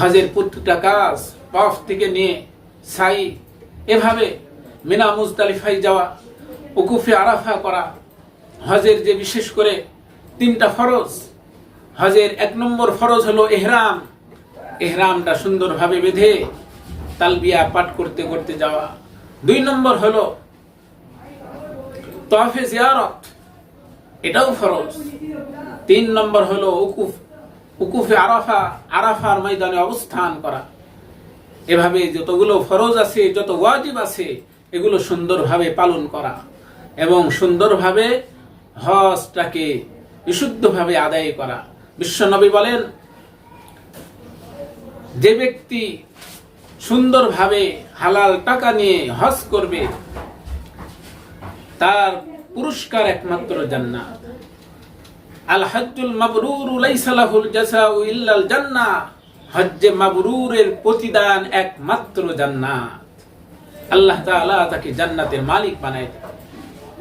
হজের কাজ, পফ থেকে নিয়ে সাই, এভাবে মিনা মুজদালিফাই যাওয়া উকুফে আরাফা করা, হজের যে বিশেষ করে তিনটা ফরজ, হজের এক নম্বর ফরজ হলো এহরাম। এহরামটা সুন্দরভাবে বেঁধে তালবিয়া পাঠ করতে করতে যাওয়া। দুই নম্বর হলো তফে জিয়ারত, এটাও ফরজ। তিন নম্বর হলো উকুফ উকুফে আরাফা, আরাফার ময়দানে অবস্থান করা। এভাবে যতগুলো ফরজ আছে, যত ওয়াজিব আছে, এগুলো সুন্দরভাবে পালন করা এবং সুন্দরভাবে হজটাকে বিশুদ্ধভাবে আদায় করা। বিশ্বনবী বলেন, যে ব্যক্তি সুন্দরভাবে হালাল টাকা নিয়ে হজ করবে, তার পুরস্কার একমাত্র জান্নাত। আল হজ্জুল মাবরুর লাইসালাহুল জাসাউ ইল্লাল জান্নাহ। হজ্জে মাবরুরের প্রতিদান একমাত্র জান্নাত। আল্লাহ তাআলা তাকে জান্নাতের মালিক বানায়